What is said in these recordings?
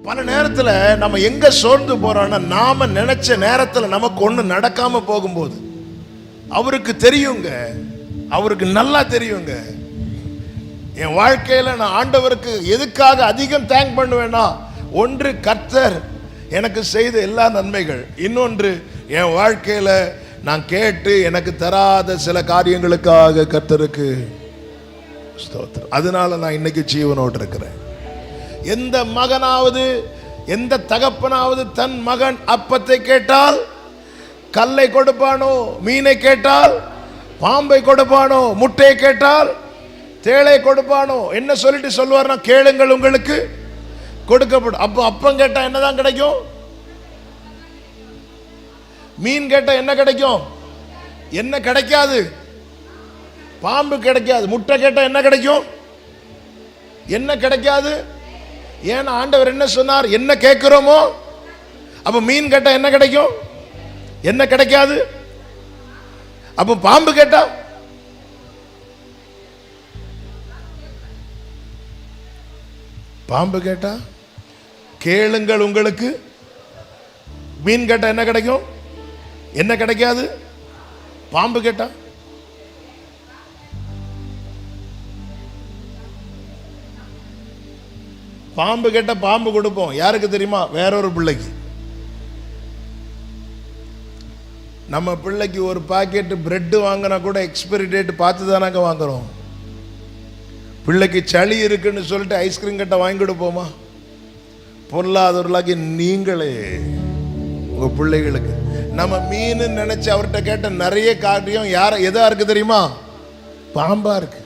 பல நேரத்துல நம்ம எங்க சோர்ந்து போறோம்னா நாம நினைச்ச நேரத்துல நமக்கு ஒண்ணு நடக்காம போகும்போது அவருக்கு தெரியுங்க. அவருக்கு நல்லா தெரியுங்க. என் வாழ்க்கையில நான் ஆண்டவருக்கு எதுக்காக அதிகம் தேங்க் பண்ணுவேன்னா ஒன்று கர்த்தர் எனக்கு செய்த எல்லா நன்மைகள். இன்னொன்று என் வாழ்க்கையில நான் கேட்டு எனக்கு தராத சில காரியங்களுக்காக கர்த்தருக்கு ஸ்தோத்திரம். அதனால நான் இன்னைக்கு ஜீவனோடு இருக்கிறேன். எந்த மகனாவது எந்த தகப்பனாவது தன் மகன் அப்பத்தை கேட்டால் கல்லை கொடுப்பானோ மீனை கேட்டால் பாம்பை கொடுப்பானோ முட்டையை கேட்டால் தேளை கொடுப்பானோ என்ன சொல்லிட்டு சொல்லுவார்னா கேளுங்கள் உங்களுக்கு கொடுக்கப்படும். அப்போ அப்பம் கேட்டால் என்னதான் கிடைக்கும்? மீன் கேட்டால் என்ன கிடைக்கும்? என்ன கிடைக்காது? பாம்பு கிடைக்காது. முட்டை கேட்டால் என்ன கிடைக்கும்? என்ன கிடைக்காது? ஏன்னா ஆண்டவர் என்ன சொன்னார்? என்ன கேட்குறோமோ? அப்போ மீன் கேட்டால் என்ன கிடைக்கும்? என்ன கிடைக்காது? அப்போ பாம்பு கேட்டா? பாம்பு கேட்டா? கேளுங்கள் உங்களுக்கு. மீன் கேட்டா என்ன கிடைக்கும்? என்ன கிடைக்காது? பாம்பு கேட்டா? பாம்பு கேட்ட பாம்பு கொடுப்போம். யாருக்கு தெரியுமா? வேறொரு பிள்ளைக்கு. நம்ம பிள்ளைக்கு ஒரு பாக்கெட் பிரெட் வாங்கினா கூட எக்ஸ்பைரி டேட் பார்த்து தானாங்க வாங்குறோம். பிள்ளைக்கு சளி இருக்குன்னு சொல்லிட்டு ஐஸ்கிரீம் கட்ட வாங்கி கொடுப்போமா? பொருளாதவர்களாகி நீங்களே உங்க பிள்ளைகளுக்கு. நம்ம மீன் நினைச்சு அவர்கிட்ட கேட்ட நிறைய காரியம் யார எதா இருக்கு தெரியுமா? பாம்பா இருக்கு.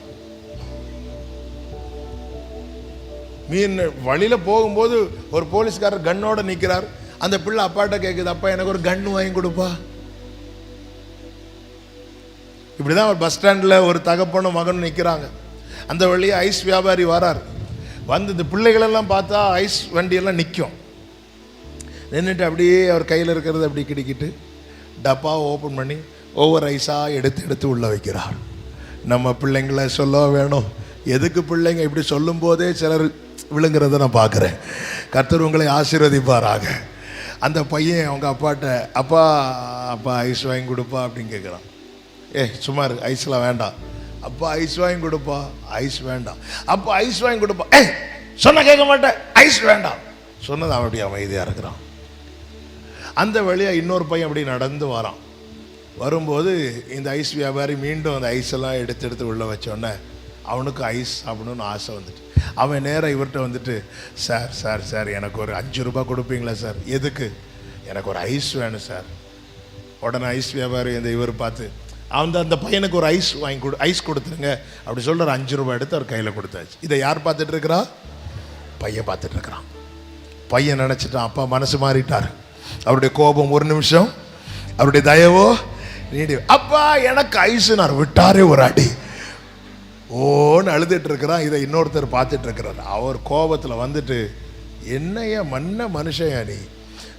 மீன் வழியில் போகும்போது ஒரு போலீஸ்காரர் கன்னோட நிற்கிறார் அந்த பிள்ளை அப்பாட்ட கேட்குது அப்பா எனக்கு ஒரு கன் வாங்கி கொடுப்பா. இப்படிதான் ஒரு பஸ் ஸ்டாண்டில் ஒரு தகப்பனும் மகனும் நிற்கிறாங்க அந்த வழியே ஐஸ் வியாபாரி வரார். வந்து இந்த பிள்ளைகளெல்லாம் பார்த்தா ஐஸ் வண்டியெல்லாம் நிற்கும் நின்றுட்டு அப்படியே அவர் கையில் இருக்கிறத அப்படி கிடிக்கிட்டு டப்பாவை ஓப்பன் பண்ணி ஒவ்வொரு ஐஸாக எடுத்து எடுத்து உள்ளே வைக்கிறார். நம்ம பிள்ளைங்கள சொல்ல வேணும். எதுக்கு பிள்ளைங்க இப்படி சொல்லும் போதே சிலர் விழுங்குறத நான் பார்க்குறேன். கர்த்தர் உங்களை ஆசீர்வதிப்பாராக. அந்த பையன் அவங்க அப்பாட்ட அப்பா அப்பா ஐஸ் வாங்கி கொடுப்பா அப்படின்னு கேட்குறான் ஏ சும்மா இருக்கு ஐஸ்லாம் வேண்டாம். அப்பா ஐஸ் வாங்கி கொடுப்பா. ஐஸ் வேண்டாம். அப்பா ஐஸ் வாங்கி கொடுப்பா. ஏ சொன்ன கேட்க மாட்டேன். ஐஸ் வேண்டாம். சொன்னது அவன் அப்படி அமைதியாக இருக்கிறான். அந்த வழியாக இன்னொரு பையன் அப்படி நடந்து வரான். வரும்போது இந்த ஐஸ் வியாபாரி மீண்டும் அந்த ஐஸ் எல்லாம் எடுத்து எடுத்து உள்ளே வச்சோடனே அவனுக்கு ஐஸ் சாப்பிடணும்னு ஆசை வந்துட்டு அவன் நேராக இவர்கிட்ட வந்துட்டு சார் சார் சார் எனக்கு ஒரு அஞ்சு ரூபாய் கொடுப்பீங்களா சார்? எதுக்கு? எனக்கு ஒரு ஐஸ் வேணும் சார். உடனே ஐஸ் வியாபாரி இந்த இவர் பார்த்து அந்த அந்த பையனுக்கு ஒரு ஐஸ் வாங்கி கொடு ஐஸ் கொடுத்துருங்க. அப்படி சொல்கிற ஒரு அஞ்சு ரூபாய் எடுத்து அவர் கையில் கொடுத்தாச்சு. இதை யார் பார்த்துட்டு இருக்கிறா? பையன் பார்த்துட்டு இருக்கிறான். பையன் நினச்சிட்டான் அப்பா மனசு மாறிட்டார். அவருடைய கோபம் ஒரு நிமிஷம். அவருடைய தயவோ நீடி அப்பா எனக்கு ஐஸுனார் விட்டாரே ஒரு அடி. ஓன்னு அழுதுட்டு இருக்கிறான் இதை இன்னொருத்தர் பார்த்துட்டு இருக்கிறார் அவர் கோபத்தில் வந்துட்டு என்னைய மன்ன மனுஷயா நீ?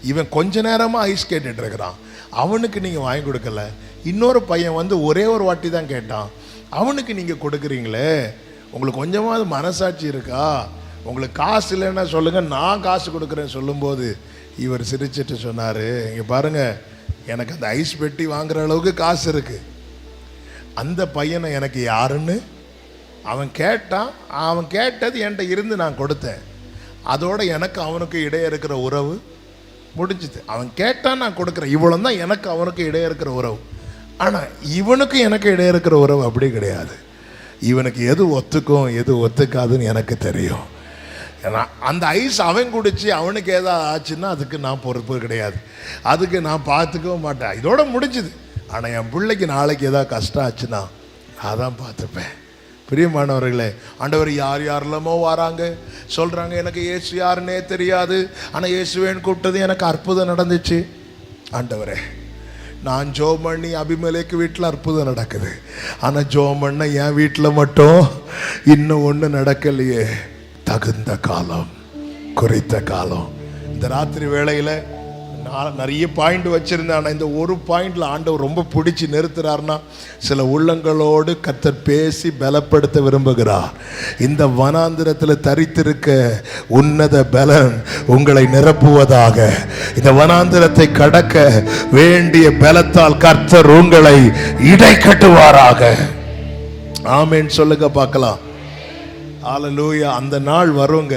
இவன் கொஞ்ச நேரமாக ஐஸ் கேட்டுட்டு இருக்கிறான் அவனுக்கு நீங்கள் வாங்கி கொடுக்கல. இன்னொரு பையன் வந்து ஒரே ஒரு வாட்டி தான் கேட்டான். அவனுக்கு நீங்கள் கொடுக்குறீங்களே? உங்களுக்கு கொஞ்சமாவது மனசாட்சி இருக்கா? உங்களுக்கு காசு இல்லைன்னா சொல்லுங்கள் நான் காசு கொடுக்குறேன்னு சொல்லும்போது இவர் சிரிச்சிட்டு சொன்னார் இங்கே பாருங்கள் எனக்கு அந்த ஐஸ் பெட்டி வாங்குற அளவுக்கு காசு இருக்குது அந்த பையனை எனக்கு யாருன்னு அவன் கேட்டான் அவன் கேட்டது என்கிட்ட இருந்து நான் கொடுத்தேன். அதோட எனக்கு அவனுக்கு இடையே இருக்கிற உறவு முடிஞ்சுது. அவன் கேட்டான் நான் கொடுக்குறேன். இவ்வளோ தான் எனக்கு அவனுக்கு இடையே இருக்கிற உறவு. ஆனால் இவனுக்கும் எனக்கு இடையே இருக்கிற உறவு அப்படி கிடையாது. இவனுக்கு எது ஒத்துக்கும் எது ஒத்துக்காதுன்னு எனக்கு தெரியும். ஏன்னா அந்த ஐஸ் அவன் குடிச்சு அவனுக்கு ஏதாவது ஆச்சுன்னா அதுக்கு நான் பொறுப்பு கிடையாது. அதுக்கு நான் பார்த்துக்கவும் மாட்டேன். இதோட முடிஞ்சுது. ஆனால் என் பிள்ளைக்கு நாளைக்கு ஏதாவது கஷ்டம் ஆச்சுன்னா நான் தான் பார்த்துப்பேன். பிரியமானவர்களே ஆண்டவர் யார் யாரெல்லாமோ வராங்க. சொல்கிறாங்க எனக்கு இயேசு யாருன்னே தெரியாது. ஆனால் இயேசுவேன்னு கூப்பிட்டது எனக்கு அற்புதம் நடந்துச்சு. ஆண்டவரே நான் ஜோமண்ணி பண்ணி வீட்டில் அற்புதம் நடக்குது. ஆனால் ஜோ பண்ண என் வீட்டில் மட்டும் இன்னும் ஒன்று நடக்கலையே. தகுந்த காலம் குறித்த காலம். இந்த ராத்திரி வேளையில் நான் நிறைய பாயிண்ட் வச்சுருந்தேன். ஆனால் இந்த ஒரு பாயிண்டில் ஆண்டவர் ரொம்ப பிடிச்சி நிறுத்துறாருன்னா சில உள்ளங்களோடு கத்தர் பேசி பலப்படுத்த விரும்புகிறார். இந்த வனாந்திரத்தில் தரித்திருக்க உன்னத பலன் உங்களை நிரப்புவதாக. இந்த வனாந்திரத்தை கடக்க வேண்டிய பலத்தால் கர்த்தர் உங்களை இடை கட்டுவாராக. ஆமேன்னு சொல்லுங்க பார்க்கலாம். ஆலலூயா அந்த நாள் வருங்க.